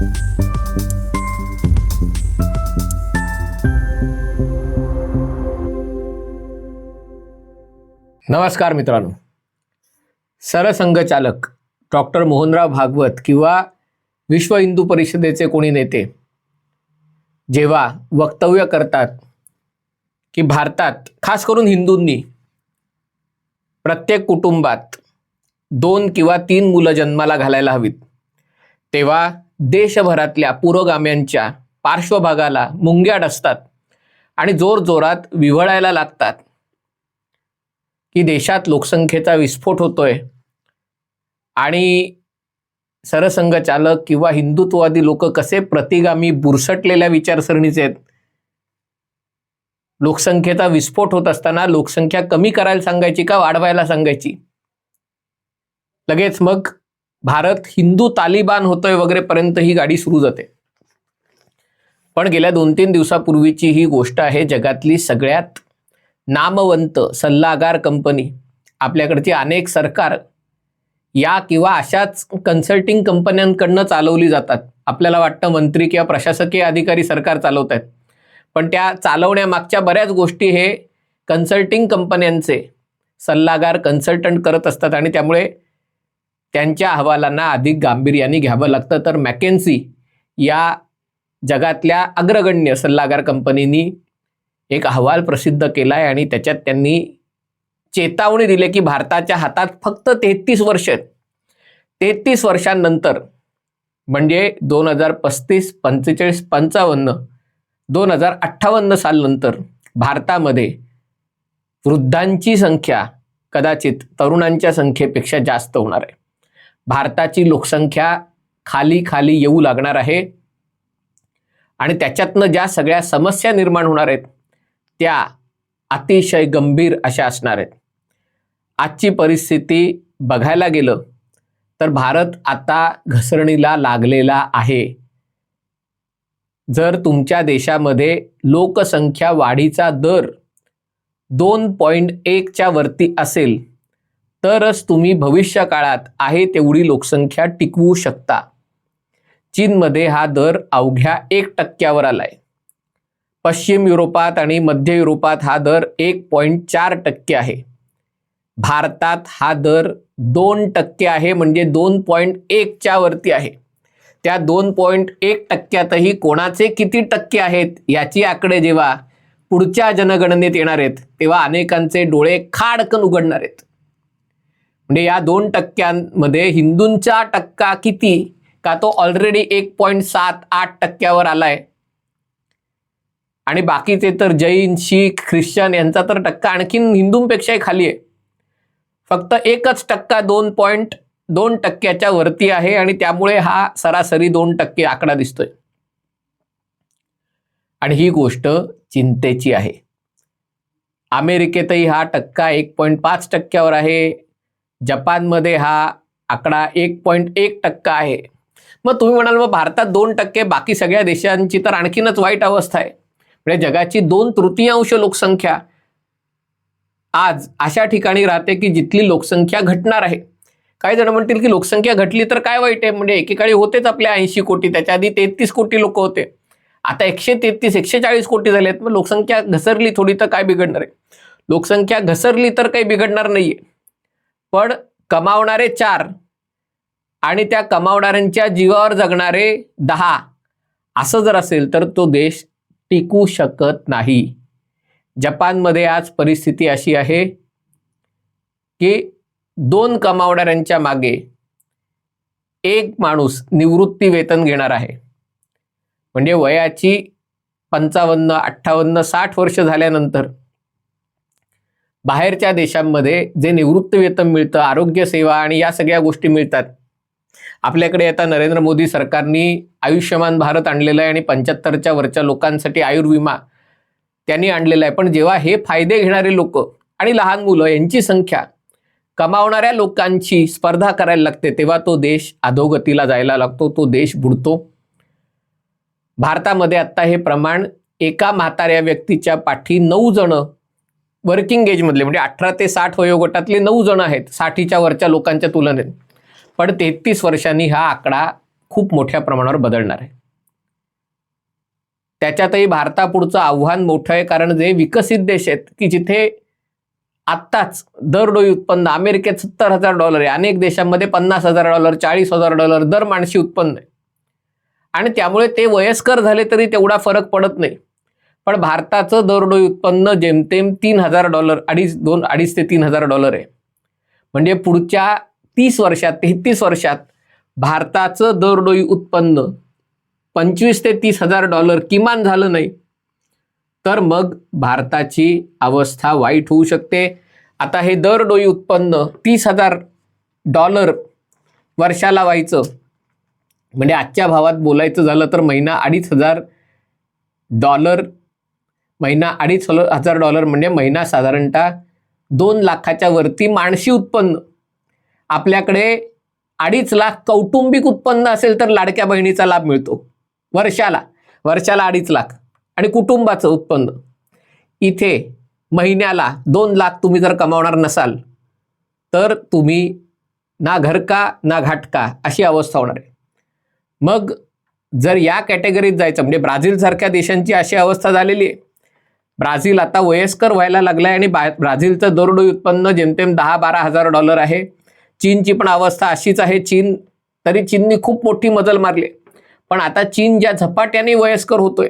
नमस्कार मित्रांनो. सरसंघचालक डॉक्टर मोहनराव भागवत किंवा विश्व हिंदू परिषदेचे कोणी नेते जेव्हा वक्तव्य करतात की भारतात खास करून हिंदूंनी प्रत्येक कुटुंबात दोन किंवा तीन मुलं जन्माला घालायला हवीत तेव्हा देशभरातल्या पुरोगाम्यांच्या पार्श्वभागाला मुंग्या डसतात आणि जोरजोरात विव्हळायला लागतात. की देशात लोकसंख्येचा विस्फोट होतोय आणि सरसंघचालक किंवा हिंदुत्ववादी लोक कसे प्रतिगामी बुरसटलेल्या विचारसरणीचे आहेत? लोकसंख्येचा विस्फोट होत असताना लोकसंख्या कमी करायला सांगायची का वाढवायला सांगायची? लगेच मग भारत हिंदू तालिबान होतोय वगैरे पर्यंत ही गाडी सुरू जाते. पण गेल्या दोन तीन दिवसापूर्वीची ही गोष्ट आहे जगातली सगळ्यात नामवंत सल्लागार कंपनी. आपल्याकडची अनेक सरकार या किंवा अशाच कन्सल्टिंग कंपन्यांकडनं चालवली जातात. आपल्याला वाटतं मंत्री किंवा प्रशासकीय अधिकारी सरकार चालवत आहेत पण त्या चालवण्यामागच्या बऱ्याच गोष्टी हे कन्सल्टिंग कंपन्यांचे सल्लागार कन्सल्टंट करत असतात आणि त्यामुळे त्यांच्या अहवालांना अधिक गांभीर्याने घ्यावं लागतं. तर मॅकेन्सी या जगातल्या अग्रगण्य सल्लागार कंपनीनी एक अहवाल प्रसिद्ध केला आहे आणि त्याच्यात त्यांनी चेतावणी दिली की भारताच्या हातात फक्त तेहतीस वर्ष तेहतीस वर्षांनंतर म्हणजे दोन हजार पस्तीस पंचेचाळीस पंचावन्न दोन हजार अठ्ठावन्न सालनंतर भारतामध्ये वृद्धांची संख्या कदाचित तरुणांच्या संख्येपेक्षा जास्त होणार आहे. भारताची लोकसंख्या खाली खाली येऊ लागणार आहे. आणि त्याच्यातनं ज्या सगळ्या समस्या निर्माण होणार आहेत त्या अतिशय गंभीर अशा असणार आहेत. आजची परिस्थिती बघायला गेलं तर भारत आता घसरणीला लागलेला आहे. जर तुमच्या देशामध्ये लोकसंख्या वाढीचा दर दोन पॉईंट एकच्या वरती असेल तरच तुम्ही भविष्य काळात आहे तेवढी लोकसंख्या टिकवू शकता. चीनमध्ये हा दर अवघ्या एक टक्क्यावर आलाय. पश्चिम युरोपात आणि मध्य युरोपात हा दर एक पॉईंट चार टक्के आहे. भारतात हा दर दोन टक्के आहे म्हणजे दोन पॉईंट एकच्या वरती आहे. त्या दोन पॉईंट एक टक्क्यातही कोणाचे किती टक्के आहेत याची आकडे जेव्हा पुढच्या जनगणनेत येणार आहेत तेव्हा अनेकांचे डोळे खाडकन उघडणार आहेत. म्हणजे या दोन टक्क्यांमध्ये हिंदूंचा टक्का किती? का तो ऑलरेडी एक पॉईंट सात आठ टक्क्यावर आलाय? आणि बाकीचे तर जैन शीख ख्रिश्चन यांचा तर टक्का आणखीन हिंदूंपेक्षाही खाली आहे. फक्त एकच टक्का दोन पॉईंट दोन टक्क्याच्या वरती आहे आणि त्यामुळे हा सरासरी दोन टक्के आकडा दिसतोय. आणि ही गोष्ट चिंतेची आहे. अमेरिकेतही हा टक्का एक पॉईंट पाच टक्क्यावर आहे. जपानमध्ये हा आकडा एक पॉईंट एक टक्का आहे. मग तुम्ही म्हणाल मग भारतात दोन टक्के बाकी सगळ्या देशांची तर आणखीनच वाईट अवस्था आहे. म्हणजे जगाची दोन तृतीयांश लोकसंख्या आज अशा ठिकाणी राहते की जिथली लोकसंख्या घटणार आहे. काही जण म्हणतील की लोकसंख्या घटली तर काय वाईट आहे? म्हणजे एकेकाळी होतेच आपल्या ऐंशी कोटी त्याच्या आधी तेहतीस कोटी लोक होते. आता एकशे तेहतीस एकशे चाळीस कोटी झालेत मग लोकसंख्या घसरली थोडी तर काय बिघडणार आहे? लोकसंख्या घसरली तर काही बिघडणार नाहीये. पण कमावणारे चार आणि त्या कमावणाऱ्यांच्या जीवावर जगणारे दहा. असं जर असेल तर तो देश टिकू शकत नाही. जपानमध्ये आज परिस्थिती अशी आहे की दोन कमावणाऱ्यांच्या मागे एक माणूस निवृत्ती वेतन घेणार आहे. म्हणजे वयाची पंचावन्न अठ्ठावन्न साठ वर्ष झाल्यानंतर बाहेरच्या देशांमध्ये जे निवृत्त वेतन मिळतं आरोग्य सेवा आणि या सगळ्या गोष्टी मिळतात. आपल्याकडे आता नरेंद्र मोदी सरकारनी आयुष्यमान भारत आणलेलं आहे आणि पंच्याहत्तरच्या वरच्या लोकांसाठी आयुर्विमा त्यांनी आणलेला आहे. पण जेव्हा हे फायदे घेणारे लोक आणि लहान मुलं यांची संख्या कमावणाऱ्या लोकांची स्पर्धा करायला लागते तेव्हा तो देश अधोगतीला जायला लागतो तो देश बुडतो. भारतामध्ये आत्ता हे प्रमाण एका म्हाताऱ्या व्यक्तीच्या पाठी नऊ जण वर्किंग एजमधले म्हणजे अठरा ते साठ वयोगटातले नऊ जण आहेत साठीच्या वरच्या लोकांच्या तुलनेत. पण तेहतीस वर्षांनी हा आकडा खूप मोठ्या प्रमाणावर बदलणार आहे. त्याच्यातही भारतापुढचं आव्हान मोठं आहे कारण जे विकसित देश आहेत की जिथे आत्ताच दरडोई उत्पन्न अमेरिकेत सत्तर हजार डॉलर आहे अनेक देशांमध्ये पन्नास हजार डॉलर चाळीस हजार डॉलर दर माणशी उत्पन्न आहे. आणि त्यामुळे ते वयस्कर झाले तरी तेवढा फरक पडत नाही. पण भारताचं दरडोई उत्पन्न जेमतेम तीन हजार डॉलर अडीच दोन अडीच ते तीन हजार डॉलर आहे. म्हणजे पुढच्या तीस वर्षात तेहतीस वर्षात भारताचं दरडोई उत्पन्न पंचवीस ते तीस हजार डॉलर किमान झालं नाही. तर मग भारताची अवस्था वाईट होऊ शकते. आता हे दरडोई उत्पन्न तीस हजार डॉलर वर्षाला व्हायचं म्हणजे आजच्या भावात बोलायचं झालं तर महिना अडीच हजार डॉलर महिना अडीच हजार डॉलर म्हणजे महिना साधारणतः दोन लाखाच्या वरती माणशी उत्पन्न. आपल्याकडे अडीच लाख कौटुंबिक उत्पन्न असेल तर लाडक्या बहिणीचा लाभ मिळतो. वर्षाला. वर्षाला अडीच लाख. आणि कुटुंबाचं उत्पन्न. इथे महिन्याला दोन लाख तुम्ही जर कमावणार नसाल तर तुम्ही ना घरका ना घाटका अशी अवस्था होणार आहे. मग जर या कॅटेगरीत जायचं म्हणजे ब्राझीलसारख्या देशांची अशी अवस्था झालेली आहे ब्राझील आता वयस्कर व्हायला लागलाय आणि ब्राझीलचं दरडोई उत्पन्न जेमतेम दहा बारा हजार डॉलर आहे. चीनची पण अवस्था अशीच आहे. चीन तरी चीननी खूप मोठी मजल मारली. आहे. पण आता चीन ज्या झपाट्याने वयस्कर होतोय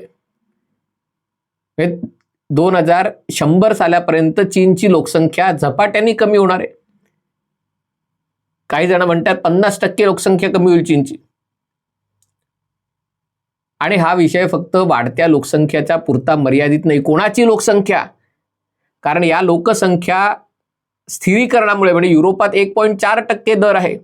दोन हजार शंभर सालापर्यंत चीनची लोकसंख्या झपाट्याने कमी होणार आहे. काही जण म्हणतात पन्नास टक्के लोकसंख्या कमी होईल चीनची. आणि हा विषय फक्त वाढत्या लोकसंख्येचा पुरता मर्यादित नाही कोणाची लोकसंख्या? कारण या लोकसंख्या स्थिरीकरणामुळे म्हणजे युरोपात एक पॉईंट चार टक्के दर आहे.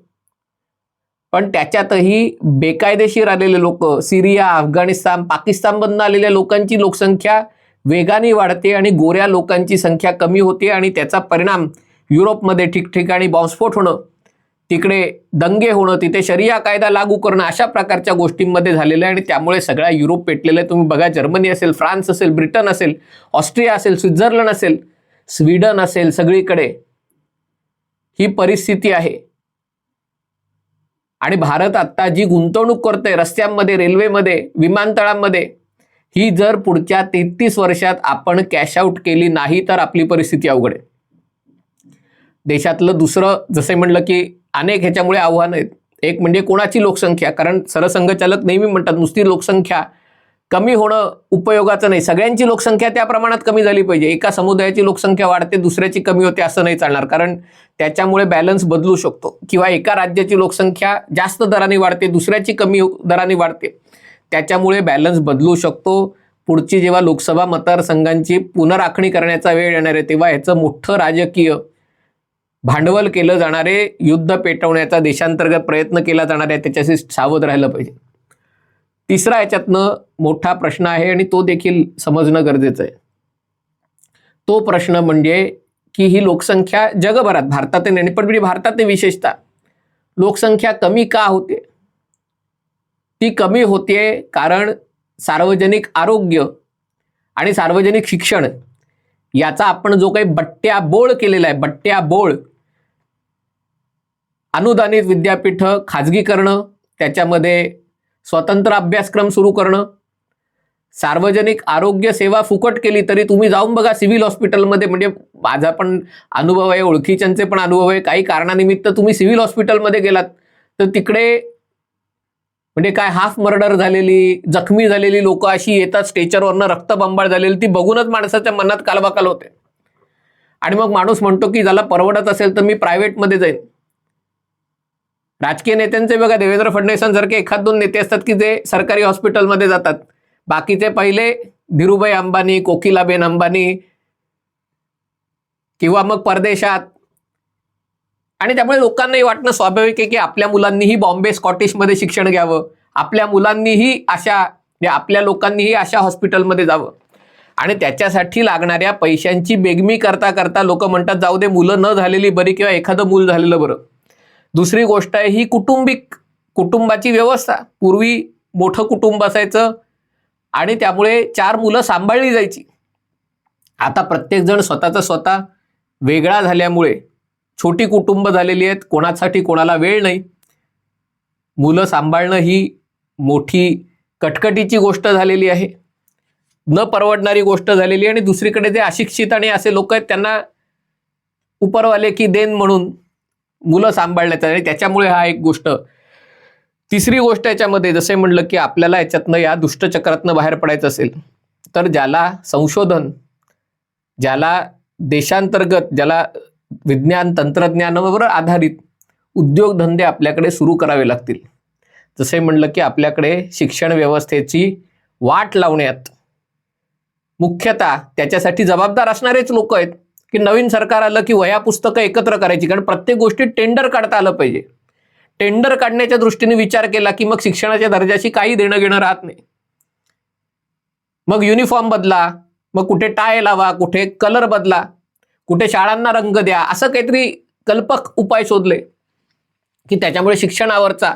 पण त्याच्यातही बेकायदेशीर आलेले लोक सिरिया अफगाणिस्तान पाकिस्तानमधून आलेल्या लोकांची लोकसंख्या वेगाने वाढते आणि गोऱ्या लोकांची संख्या कमी होते आणि त्याचा परिणाम युरोपमध्ये ठिकठिकाणी बॉम्बस्फोट होणं तिकडे दंगे होणं तिथे शरिया कायदा लागू करणं अशा प्रकारच्या गोष्टींमध्ये झालेलं आहे आणि त्यामुळे सगळा युरोप पेटलेला आहे. तुम्ही बघा जर्मनी असेल फ्रान्स असेल ब्रिटन असेल ऑस्ट्रिया असेल स्वित्झर्लंड असेल स्वीडन असेल सगळीकडे ही परिस्थिती आहे. आणि भारत आता जी गुंतवणूक करतोय रस्त्यांमध्ये रेल्वेमध्ये विमानतळांमध्ये ही जर पुढच्या तेहतीस वर्षात आपण कॅश आऊट केली नाही तर आपली परिस्थिती अवघड आहे. देशातलं दुसरं जसं म्हणलं की अनेक ह्याच्यामुळे आव्हानं आहेत. एक म्हणजे कोणाची लोकसंख्या? कारण सरसंघचालक नेहमी म्हणतात नुसती लोकसंख्या कमी होणं उपयोगाचं नाही. सगळ्यांची लोकसंख्या त्या प्रमाणात कमी झाली पाहिजे. एका समुदायाची लोकसंख्या वाढते दुसऱ्याची कमी होते असं नाही चालणार. कारण त्याच्यामुळे बॅलन्स बदलू शकतो. किंवा एका राज्याची लोकसंख्या जास्त दराने वाढते दुसऱ्याची कमी दराने वाढते. त्याच्यामुळे बॅलन्स बदलू शकतो. पुढची जेव्हा लोकसभा मतदारसंघांची पुनराखणी करण्याचा वेळ येणार आहे तेव्हा ह्याचं मोठं राजकीय भांडवल केलं जाणारे युद्ध पेटवण्याचा देशांतर्गत प्रयत्न केला जाणार आहे त्याच्याशी सावध राहिलं पाहिजे. तिसरा याच्यातनं मोठा प्रश्न आहे आणि तो देखील समजणं गरजेचं आहे. तो प्रश्न म्हणजे की ही लोकसंख्या जगभरात भारतात नाही पण म्हणजे भारतात विशेषतः लोकसंख्या कमी का होते? ती कमी होते कारण सार्वजनिक आरोग्य आणि सार्वजनिक शिक्षण याचा आपण जो काही बट्ट्या बोळ केलेला आहे बट्ट्या बोळ अनुदानित विद्यापीठं खाजगी करणं त्याच्यामध्ये स्वतंत्र अभ्यासक्रम सुरू करणं सार्वजनिक आरोग्य सेवा फुकट केली तरी तुम्ही जाऊन बघा सिव्हिल हॉस्पिटलमध्ये. म्हणजे माझा पण अनुभव आहे ओळखीच्यांचे पण अनुभव आहे. काही कारणानिमित्त तुम्ही सिव्हिल हॉस्पिटलमध्ये गेलात तर तिकडे म्हणजे काय हाफ मर्डर झालेली जखमी झालेली लोक अशी येतात स्टेचरवरनं रक्तबंबाळ झालेली ती बघूनच माणसाच्या मनात कालबाकाल होते. आणि मग माणूस म्हणतो की ज्याला परवडत असेल तर मी प्रायव्हेटमध्ये जाईन. राजकीय नेत्यांचे बघा देवेंद्र फडणवीसांसारखे एखाद दोन नेते असतात की जे सरकारी हॉस्पिटलमध्ये जातात. बाकीचे पहिले धीरूभाई अंबानी कोकिलाबेन अंबानी किंवा मग परदेशात. आणि त्यामुळे लोकांनाही वाटणं स्वाभाविक आहे की आपल्या मुलांनीही बॉम्बे स्कॉटिशमध्ये शिक्षण घ्यावं. आपल्या मुलांनीही अशा म्हणजे आपल्या लोकांनीही अशा हॉस्पिटलमध्ये जावं. आणि त्याच्यासाठी लागणाऱ्या पैशांची बेगमी करता करता लोक म्हणतात जाऊ दे मुलं न झालेली बरी किंवा एखादं मूल झालेलं बरं. दुसरी गोष्ट आहे ही कुटुंबिक कुटुंबाची व्यवस्था. पूर्वी मोठं कुटुंब असायचं आणि त्यामुळे चार मुलं सांभाळली जायची. आता प्रत्येकजण स्वतःचा स्वतः वेगळा झाल्यामुळे छोटी कुटुंब झालेली आहेत कोणासाठी कोणाला वेळ नाही. मुलं सांभाळणं ही मोठी कटकटीची गोष्ट झालेली आहे. न परवडणारी गोष्ट झालेली आहे आणि दुसरीकडे जे अशिक्षित आणि असे लोक आहेत त्यांना उपरवाले की देन म्हणून मुलं सांभाळण्यात आणि त्याच्यामुळे हा एक गोष्ट तिसरी गोष्ट याच्यामध्ये जसे म्हणलं की आपल्याला याच्यातनं या दुष्टचक्रातनं बाहेर पडायचं असेल तर ज्याला संशोधन ज्याला देशांतर्गत ज्याला विज्ञान तंत्रज्ञानावर आधारित उद्योगधंदे आपल्याकडे सुरू करावे लागतील. जसे म्हणलं की आपल्याकडे शिक्षण व्यवस्थेची वाट लावण्यात मुख्यतः त्याच्यासाठी जबाबदार असणारेच लोक आहेत. की नवीन सरकार आलं की वह्या पुस्तकं एकत्र करायची. कारण प्रत्येक गोष्टीत टेंडर काढता आलं पाहिजे. टेंडर काढण्याच्या दृष्टीने विचार केला की मग शिक्षणाच्या दर्जाशी काही देणं घेणं राहत नाही. मग युनिफॉर्म बदला मग कुठे टाय लावा कुठे कलर बदला कुठे शाळांना रंग द्या असं काहीतरी कल्पक उपाय शोधले की त्याच्यामुळे शिक्षणावरचा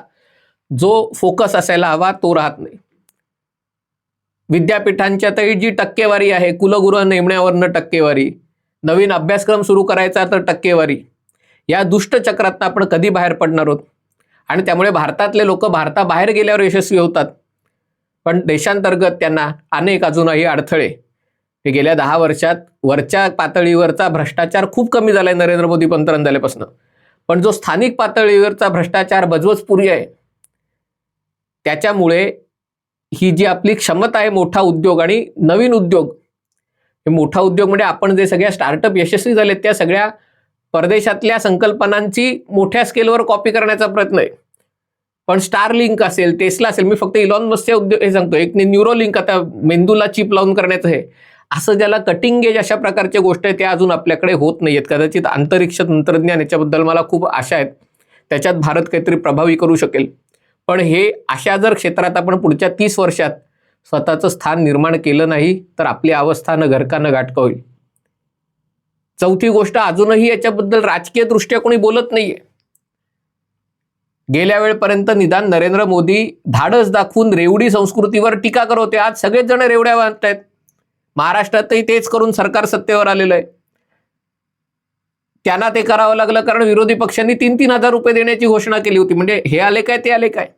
जो फोकस असायला हवा तो राहत नाही. विद्यापीठांच्या तरी जी टक्केवारी आहे कुलगुरू नेमण्यावरनं टक्केवारी नवीन अभ्यासक्रम सुरू करायचा तर टक्केवारी. या दुष्टचक्रातनं आपण कधी बाहेर पडणार आहोत? आणि त्यामुळे भारतातले लोक भारताबाहेर गेल्यावर यशस्वी होतात. पण देशांतर्गत त्यांना अनेक अजूनही अडथळे. हे गेल्या दहा वर्षात वरच्या पातळीवरचा भ्रष्टाचार खूप कमी झालाय नरेंद्र मोदी पंतप्रधान झाल्यापासून पण जो स्थानिक पातळीवरचा भ्रष्टाचार बजवजपुरी आहे त्याच्यामुळे ही जी आपली क्षमता आहे मोठा उद्योग आणि नवीन उद्योग मोठा उद्योग म्हणजे आपण जे सगळ्या स्टार्टअप यशस्वी झालेत त्या सगळ्या परदेशातल्या संकल्पनांची मोठ्या स्केलवर कॉपी करण्याचा प्रयत्न आहे. पण स्टार लिंक असेल टेस्ला असेल मी फक्त इलॉन मस्कचे उद्योग हे सांगतो एक न्यूरो लिंक आता मेंदूला चिप लावून करण्याचं आहे. असं ज्याला कटिंग एज अशा प्रकारच्या गोष्टी आहे त्या अजून आपल्याकडे होत नाही आहेत कदाचित अंतरिक्ष तंत्रज्ञान याच्याबद्दल मला खूप आशा आहेत. त्याच्यात भारत काहीतरी प्रभावी करू शकेल. पण हे अशा जर क्षेत्रात आपण पुढच्या तीस वर्षात स्वतःचं स्थान निर्माण केलं नाही तर आपली अवस्था न घरका न गाठका होईल. चौथी गोष्ट अजूनही याच्याबद्दल राजकीय दृष्ट्या कोणी बोलत नाहीये. गेल्या वेळपर्यंत निदान नरेंद्र मोदी धाडस दाखवून रेवडी संस्कृतीवर टीका करत होते. आज सगळेच जण रेवड्या बांधतायत महाराष्ट्रातही तेच करून सरकार सत्तेवर आलेलं आहे. त्यांना ते करावं लागलं कारण विरोधी पक्षांनी तीन तीन हजार रुपये देण्याची घोषणा केली होती. म्हणजे हे आले काय ते आले काय?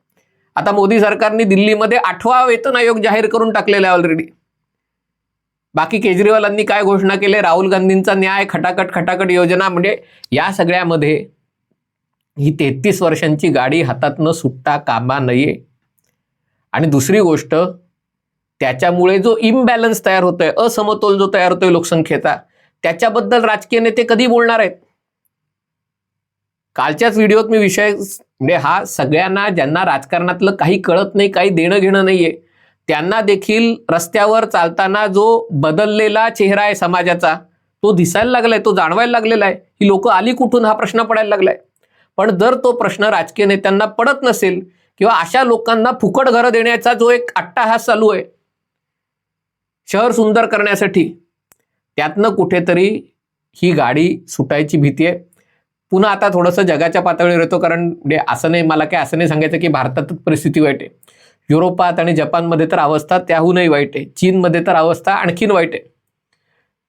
आता मोदी सरकारने दिल्लीमध्ये आठवा वेतन आयोग जाहीर करून टाकलेला आहे ऑलरेडी बाकी केजरीवालांनी काय घोषणा केली राहुल गांधींचा न्याय खटाखट खटाखट योजना म्हणजे या सगळ्यामध्ये ही तेहतीस वर्षांची गाडी हातातनं सुट्टा सुटता कामा नये. आणि दुसरी गोष्ट त्याच्यामुळे जो इम्बॅलन्स तयार होतोय असमतोल जो तयार होतोय लोकसंख्येचा त्याच्याबद्दल राजकीय नेते कधी बोलणार आहेत? कालच्याच व्हिडिओत मी विषय म्हणजे हा सगळ्यांना ज्यांना राजकारणातलं काही कळत नाही काही देणं घेणं नाहीये त्यांना देखील रस्त्यावर चालताना जो बदललेला चेहरा आहे समाजाचा तो दिसायला लागलाय तो जाणवायला लागलेला आहे. ही लोक आली कुठून हा प्रश्न पडायला लागलाय. पण जर तो प्रश्न राजकीय नेत्यांना पडत नसेल किंवा अशा लोकांना फुकट घरं देण्याचा जो एक अट्टाहास चालू आहे शहर सुंदर करण्यासाठी त्यातनं कुठेतरी ही गाडी सुटायची भीती आहे. पुन्हा आता थोडंसं जगाच्या पातळीवर येतो कारण म्हणजे असं नाही मला काय असं नाही सांगायचं की भारतातच परिस्थिती वाईट आहे. युरोपात आणि जपानमध्ये तर अवस्था त्याहूनही वाईट आहे. चीनमध्ये तर अवस्था आणखीन वाईट आहे.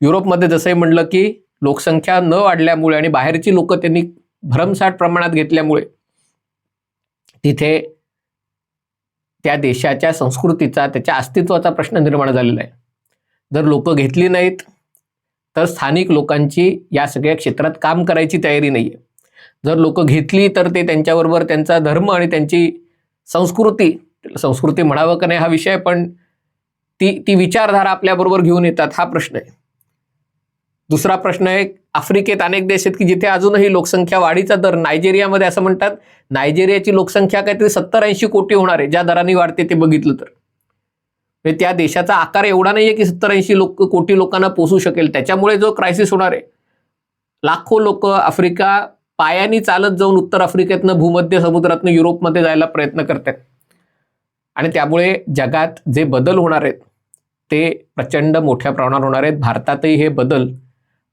युरोपमध्ये जसंही म्हणलं की लोकसंख्या न वाढल्यामुळे आणि बाहेरची लोक त्यांनी भरमसाठ प्रमाणात घेतल्यामुळे तिथे त्या देशाच्या संस्कृतीचा त्याच्या अस्तित्वाचा प्रश्न निर्माण झालेला आहे. जर लोकं घेतली नाहीत तर स्थानिक लोकांची या सगळ्या क्षेत्रात काम करायची तयारी नाही आहे जर लोक घेतली तर ते त्यांच्याबरोबर त्यांचा धर्म आणि त्यांची संस्कृती संस्कृती म्हणावं का नाही हा विषय पण ती ती विचारधारा आपल्याबरोबर घेऊन येतात हा प्रश्न आहे. दुसरा प्रश्न आहे आफ्रिकेत अनेक देश आहेत की जिथे अजूनही लोकसंख्या वाढीचा दर नायजेरियामध्ये असं म्हणतात नायजेरियाची लोकसंख्या काहीतरी सत्तर ऐंशी कोटी होणार आहे ज्या दराने वाढते ते बघितलं तर. म्हणजे त्या देशाचा आकार एवढा नाही आहे की सत्तर ऐंशी लोक कोटी लोकांना पोसू शकेल. त्याच्यामुळे जो क्रायसिस होणार आहे लाखो लोक आफ्रिका पायानी चालत जाऊन उत्तर आफ्रिकेतनं भूमध्य समुद्रातनं युरोपमध्ये जायला प्रयत्न करतात. आणि त्यामुळे जगात जे बदल होणार आहेत ते प्रचंड मोठ्या प्रमाणावर होणार आहेत. भारतातही हे बदल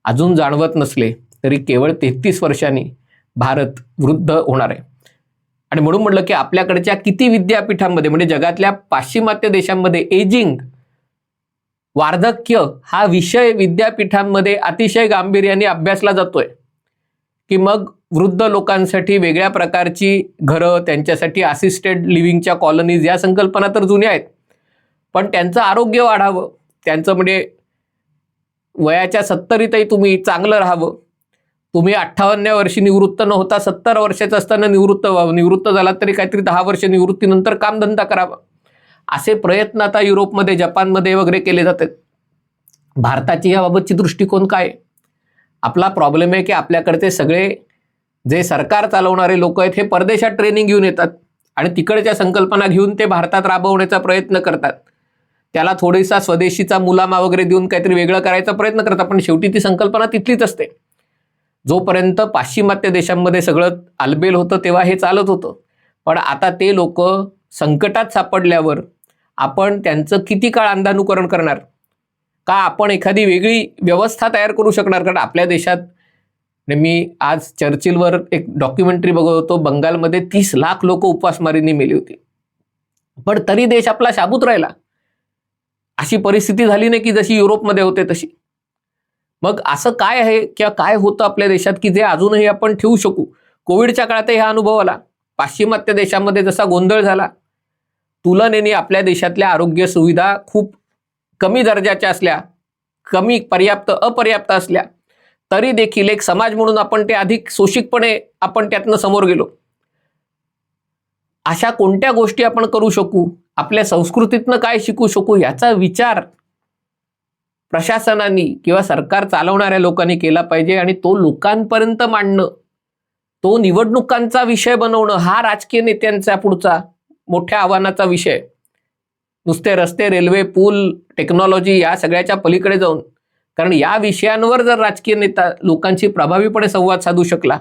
अजून जाणवत नसले तरी केवळ तेहतीस वर्षांनी भारत वृद्ध होणार आहे. आणि म्हणून म्हटलं की आपल्याकडच्या किती विद्यापीठांमध्ये म्हणजे जगातल्या पाश्चिमात्य देशांमध्ये एजिंग वार्धक्य हा विषय विद्यापीठांमध्ये अतिशय गांभीर्याने अभ्यासला जातोय. की मग वृद्ध लोकांसाठी वेगळ्या प्रकारची घरं त्यांच्यासाठी असिस्टेड लिव्हिंगच्या कॉलनीज या संकल्पना तर जुन्या आहेत. पण त्यांचं आरोग्य वाढावं त्यांचं म्हणजे वयाच्या सत्तरीतही तुम्ही चांगलं राहावं तुम्ही अठ्ठावन्न वर्षी निवृत्त न होता सत्तर वर्षाचं असताना निवृत्त व्हावं निवृत्त झालात तरी काहीतरी दहा वर्ष निवृत्तीनंतर कामधंदा करावा. असे प्रयत्न आता युरोपमध्ये जपानमध्ये वगैरे केले जातात भारताची याबाबतची दृष्टिकोन काय आहे? आपला प्रॉब्लेम आहे की आपल्याकडचे सगळे जे सरकार चालवणारे लोक आहेत हे परदेशात ट्रेनिंग घेऊन येतात आणि तिकडच्या संकल्पना घेऊन ते भारतात राबवण्याचा प्रयत्न करतात. त्याला थोडीसा स्वदेशीचा मुलामा वगैरे देऊन काहीतरी वेगळं करायचा प्रयत्न करतात पण शेवटी ती संकल्पना तिथलीच असते. जोपर्यंत पाश्चिमात्य देशांमध्ये सगळं आलबेल होतं तेव्हा हे चालत होतं. पण आता ते लोक संकटात सापडल्यावर आपण त्यांचं किती काळ अंधानुकरण करणार? का आपण एखादी वेगळी व्यवस्था तयार करू शकणार? कारण आपल्या देशात मी आज चर्चिलवर एक डॉक्युमेंटरी बघत होतो बंगालमध्ये तीस लाख लोक उपासमारीने मेली होती. पण तरी देश आपला शाबूत राहिला. अशी परिस्थिती झाली नाही की जशी युरोपमध्ये होते तशी. मग असं काय आहे किंवा काय होतं आपल्या देशात की जे अजूनही आपण ठेवू शकू? कोविडच्या काळातही हा अनुभव आला. पाश्चिमात्य देशामध्ये जसा गोंधळ झाला तुलनेने आपल्या देशातल्या आरोग्य सुविधा खूप कमी दर्जाच्या असल्या कमी पर्याप्त अपर्याप्त असल्या तरी देखील एक समाज म्हणून आपण ते अधिक सोशिकपणे आपण त्यातनं समोर गेलो. अशा कोणत्या गोष्टी आपण करू शकू? आपल्या संस्कृतीतनं काय शिकू शकू? याचा विचार प्रशासनाने किंवा सरकार चालवणाऱ्या लोकांनी केला पाहिजे आणि तो लोकांपर्यंत मांडणं तो निवडणुकांचा विषय बनवणं हा राजकीय नेत्यांचा पुढचा मोठ्या आव्हानाचा विषय. नुसते रस्ते रेल्वे पूल टेक्नॉलॉजी या सगळ्याच्या पलीकडे जाऊन कारण या विषयांवर जर राजकीय नेता लोकांशी प्रभावीपणे संवाद साधू शकला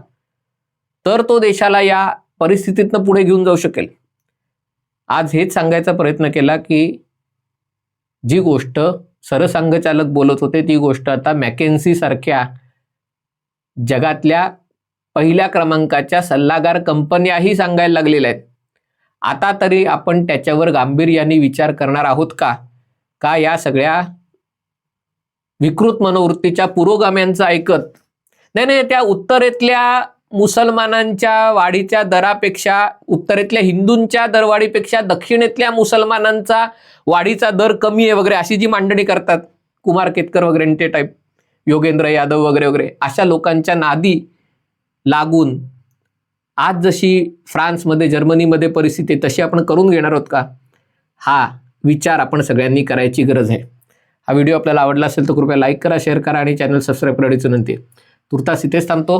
तर तो देशाला या परिस्थितीतनं पुढे घेऊन जाऊ शकेल. आज हेच सांगायचा प्रयत्न केला की जी गोष्ट सरसंघचालक बोलत होते ती गोष्ट आता मॅकेन्सी सारख्या जगातल्या पहिल्या क्रमांकाच्या सल्लागार कंपन्याही सांगायला लागलेल्या आहेत. आता तरी आपण त्याच्यावर गांभीर्याने विचार करणार आहोत का? का या सगळ्या विकृत मनोवृत्तीच्या पुरोगाम्यांचं ऐकत? नाही नाही त्या उत्तरेतल्या मुसलमानांच्या वाढीच्या दरापेक्षा उत्तरेतल्या हिंदूंच्या दरवाढीपेक्षा दक्षिणेतल्या मुसलमानांचा वाढीचा दर कमी आहे वगैरे अशी जी मांडणी करतात कुमार केतकर वगैरे ते टाईप योगेंद्र यादव वगैरे वगैरे अशा लोकांच्या नादी लागून आज जशी फ्रान्समध्ये जर्मनीमध्ये परिस्थिती आहे तशी आपण करून घेणार आहोत का? हा विचार आपण सगळ्यांनी करायची गरज आहे. हा व्हिडिओ आपल्याला आवडला असेल तर कृपया लाईक करा शेअर करा आणि चॅनल सबस्क्राईब करण्याची विनंती तुर्तास इथेच थांबतो.